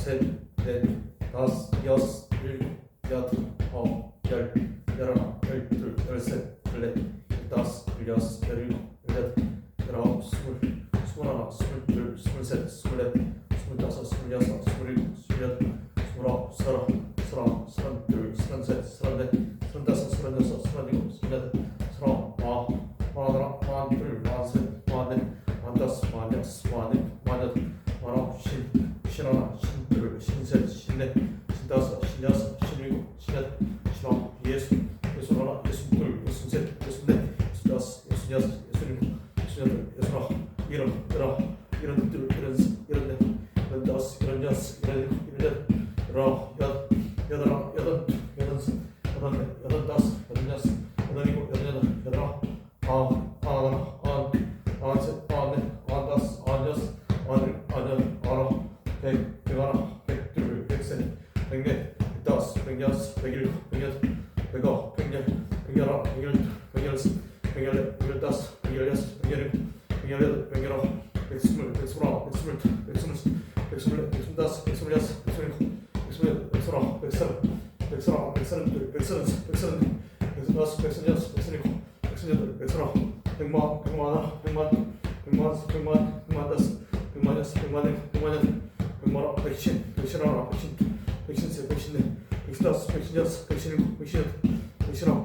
셋, 넷, 다섯, 여섯, 일곱, 여덟, 아홉, 열, 열하나, 열둘, 열셋, 열넷, 열다섯, 열여섯, 열일곱, 열여덟, 열아홉, 스물, 스물하나, 스물둘, 스물셋, 스물넷, 스물다섯, 스물여섯, 스물일곱, 스물여덟, 스물아홉, 서른, 서른, 서른둘, 서른셋, 서른넷, 서른다섯, 서른여섯, 서른일곱, 서른여덟, 예순다섯, 예순여섯, 예순일곱, 예순여덟, 예순아홉, 일흔, 일흔, 일흔둘, 일흔셋, 일흔넷, 일흔다섯, 일흔여섯, 일흔일곱, 일흔여덟, 열아홉, 여- 여덟하나, 여덟둘, 여덟셋, 여덟넷, 여덟 다섯, 여덟 여섯, 여덟 일곱, 여덟 여덟, 여덟 아홉, 아흔, 아흔하나, 아흔둘, 아흔셋, 아흔넷, 아흔다섯, 아흔여섯, 아흔일곱, 아흔여덟, 아흔아홉, 백, 백 하나, 백 둘, 백 셋, 백 넷, 백 다섯, 백 여섯, 백 일곱, 백 여덟, 백 아홉, 백 열, 백 열하나, 백 열둘, 백 열셋, 백 열넷, 백스물아홉, 백서른, 백서른하나, 백서른둘, 백서른셋, 백서른넷, 백서른다섯, 백서른여섯, 백서른일곱, 백서른여덟, 백서른아홉, 백만, 백만하나, 백만둘, 백만셋, 백만, 백만다섯, 백만여섯, 백만일곱, 백만여덟, 백만아, 백신, 백신하나, 백신둘, 백신셋, 백신넷, 백신다섯, 백신여섯, 백신일곱, 백신여덟, 백신아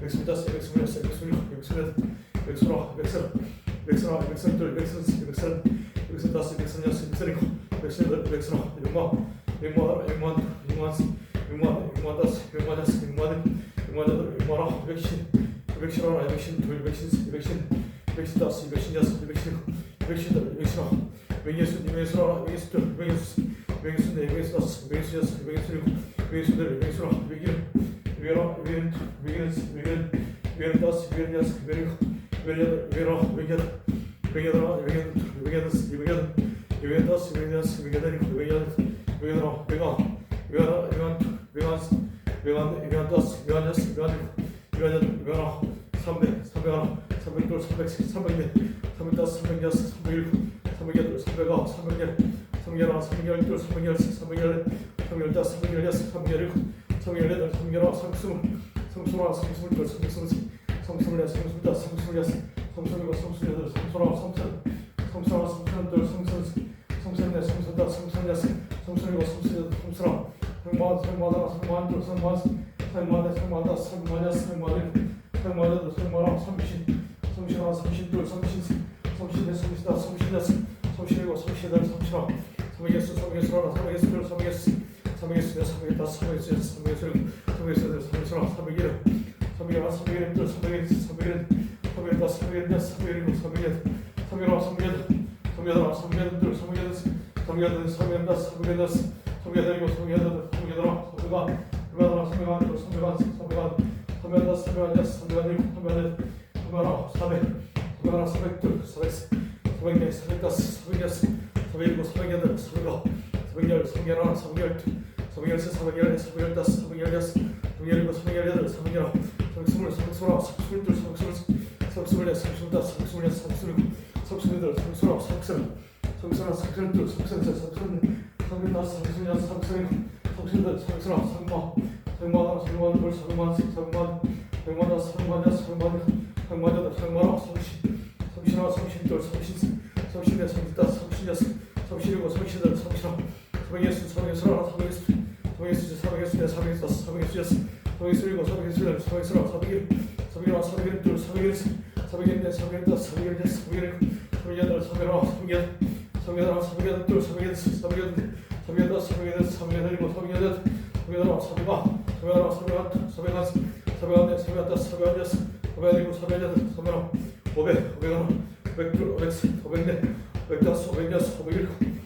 125, 126, 127, 128, 129, 130, 131, 132, 133, 135, 136, 137, 138, 139, 100만, 100만, 100만, 100만, 100만 다섯, 100만 여섯, 100만 일, 100만 여덟, 100만 아홉, 110, 110 하나, 110 둘, 110, 110, 110 다섯, 110 여섯, 110, 110 여덟, 110 아홉, 160, 160 하나, 160 둘, 160, 160 네, 160 다섯, 160 여섯, 160 일곱, 160 여덟, 160 아홉, 160 위로 위로 위로 위로 위로 더스 위로 더스 위로 위로 위로 위로 위로 위로 위로 위로 위로 더스 위로 더스 위로 위로 위로 위로 위로 위로 위원 위원 더스 위원 더스 위원 위원 위원 삼백 삼백 하나 삼백 둘 삼백 셋 삼백 넷 삼백 다섯 삼백 여섯 삼백 일곱 삼백 여덟 삼백 아홉 삼백 열 삼백 열하나 삼백 열둘 삼백 열셋 삼백 열넷 삼백 열다섯 삼백 열여섯 삼백 열일곱 성열여덟, 성열아홉, 성스물, 성스물하나, 성스물둘, 성스물셋, 성스물넷, 성스물다, 성스물여섯, 성스물일곱, 성스물여덟, 성스물아홉, 성스물, 성스물하나, 성스물둘, 성스물셋, 성스물넷, 성스물다, 성스물여섯, 성스물일곱, 성스물여덟, 성스물아홉, 성마흔, 성마흔하나, 성마흔둘, 성마흔셋, 성마흔넷, 성마흔다, 성마흔여섯, 성마흔일곱, 성마흔여덟, 성마흔아홉, 삼십, 삼십하나, 삼십둘, 삼십셋, 삼십넷, 삼십다, 삼십여섯, 삼십일곱, 삼십여덟, 삼십아홉, 삼백여섯, 삼백여섯 하나, 삼백여섯 둘, 삼백여섯 사백일수년 사백일다 사백일수년 사백일수년 사백일수년 사백일수년 사백일은 사백일만 사백일은 사백일 사백일은 사백일다 사백일년 사백일은 사백일 사백일만 사백일 사백일만 사백일은 사백일 사백일은 사백일다 사백일은 사백일이고 사백일은 사백일아 사백아 사백아 사백아 사백아 사백아 사백일다 사백일년 사백일이고 사백일 사백아 사백 사백아 사백둘 사백세 사백네 사백다섯 사백여섯 사백일곱 사백여덟 사백아홉 성결 성결하 성결 성결세 성결 성결 다섯 성결 여섯 성결 일곱 성결 여덟 성결 성스물 성스물아 성스물둘 성스물 성스물네 성스물다 성스물여 성스물고 성스물여덟 성스물아 성스물 성스물아 성스물둘 성스물세 성스물네 성스물다섯 성스물여섯 성스물고 성스물들 성스물아 성마 성마하나 성마둘 성마 성마 성마다 성마냐 성마냐 성마자다 성마라 성신 성신아 성신둘 성신 성신네 성신다 성신여섯 성신이고 성신들 성신아 사백예수 사백예수 하나 사백예수 사백예수 사백예수 야 사백예수 사백예수 야 사백예수 일곱 사백예수 야 사백예수 하나 사백일 사백일 사백일 둘 사백일 사백일 야 사백일 다 사백일 야 사백일 사백일 사백일 하나 사백일 사백일 하나 사백일 둘 사백일 사백일 사백일 다 사백일 사백일 일곱 사백일 야 사백일 하나 사백일 사백일 하나 사백일 사백일 하나 사백일 야 사백일 다 사백일 야 사백일 일곱 사백일 야 사백일 하나 오백 오백 하나 오백 둘 오백 셋 오백 넷 오백 다섯 오백 여섯 오백 일곱